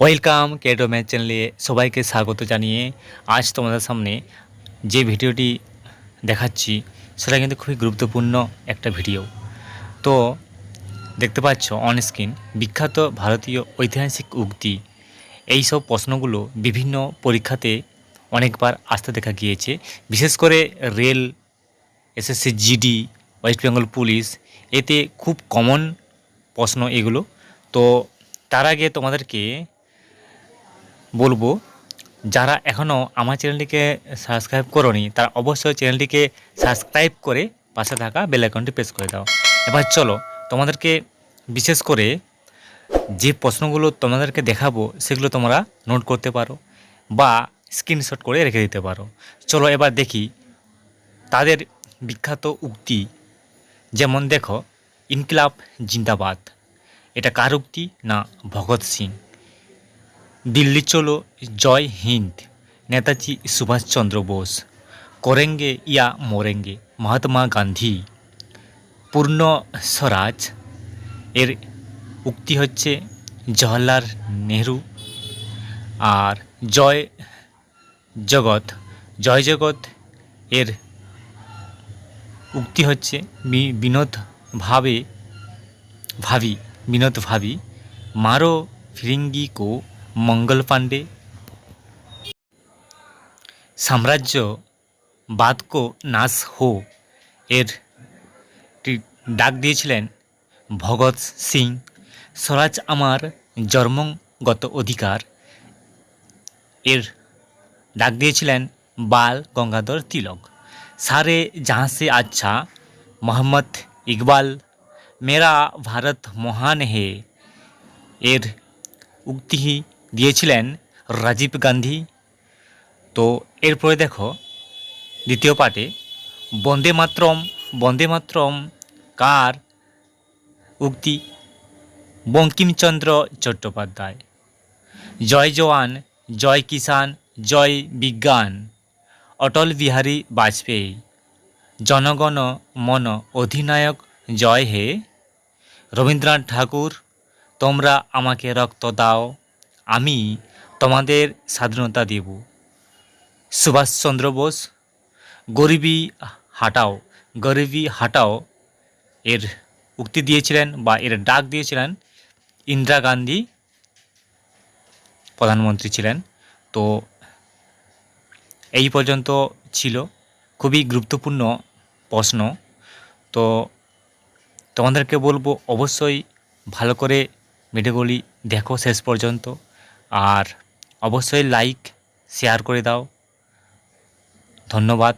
Welcome কেটো match চ্যানেলে সবাইকে স্বাগত জানিয়ে আজ তোমাদের সামনে যে ভিডিওটি দেখাচ্ছি, সেটা কিন্তু খুবই গুরুত্বপূর্ণ একটা ভিডিও। তো দেখতে পাচ্ছ অন স্ক্রিন বিখ্যাত ভারতীয় ঐতিহাসিক উক্তি। এই সব প্রশ্নগুলো বিভিন্ন পরীক্ষাতে অনেকবার আসতে দেখা গিয়েছে। বিশেষ করে rail SSC GD West Bengal police, এতে খুব কমন প্রশ্ন এগুলো। তো তার আগে তোমাদেরকে বলব, যারা এখনও আমার চ্যানেলটিকে সাবস্ক্রাইব করোনি, তারা অবশ্যই চ্যানেলটিকে সাবস্ক্রাইব করে পাশে থাকা বেল আইকনটি প্রেস করে দাও। এবার চলো, তোমাদেরকে বিশেষ করে যে প্রশ্নগুলো তোমাদেরকে দেখাবো, সেগুলো তোমরা নোট করতে পারো বা স্ক্রিনশট করে রেখে দিতে পারো। চলো এবার দেখি তাদের বিখ্যাত উক্তি। যেমন দেখো, ইনকিলাব জিন্দাবাদ। এটা কার উক্তি না ভগৎ সিং? দিল্লি চলো, জয় হিন্দ। নেতাজি সুভাষচন্দ্র বোস। করেঙ্গে ইয়া মরেঙ্গে, মহাত্মা গান্ধী। পূর্ণ স্বরাজ। এর উক্তি হচ্ছে জওহরলাল নেহরু। আর জয় জগৎ জয় জগৎ এর উক্তি হচ্ছে বিনোদ ভাবে, ভাবি, বিনোদ ভাবি, মারো ফিরিঙ্গি কো মঙ্গল পাণ্ডে সাম্রাজ্য বাদ কো নাশ হো এর ডাক দিয়েছিলেন ভগৎ সিং স্বরাজ আমার জন্মগত অধিকার এর ডাক দিয়েছিলেন বাল গঙ্গাধর তিলক সারে জাহাঁ সে আচ্ছা মোহাম্মদ ইকবাল মেরা ভারত মহান হে এর উক্তি দিয়েছিলেন রাজীব গান্ধী। তো এরপরে দেখো, দ্বিতীয় পার্টে, বন্দে মাতরম বন্দে মাতরম, কার? উক্তি, বঙ্কিমচন্দ্র চট্টোপাধ্যায়। জয় জওয়ান, জয় কিষান জয় বিজ্ঞান, অটল বিহারী বাজপেয়ী। জনগণ মন অধিনায়ক, জয় হে। রবীন্দ্রনাথ ঠাকুর, তোমরা আমাকে রক্ত দাও। আমি তোমাদের স্বাধীনতা দেব। সুভাষচন্দ্র বোস, গরিবি হাটাও গরিবি হাটাও এর উক্তি দিয়েছিলেন বা এর ডাক দিয়েছিলেন ইন্দিরা গান্ধী, প্রধানমন্ত্রী ছিলেন। তো এই পর্যন্ত ছিল খুবই গুরুত্বপূর্ণ প্রশ্ন। তো তোমাদেরকে বলব অবশ্যই ভালো করে ভিডিওগুলি দেখো শেষ পর্যন্ত। আর অবশ্যই লাইক শেয়ার করে দাও। ধন্যবাদ।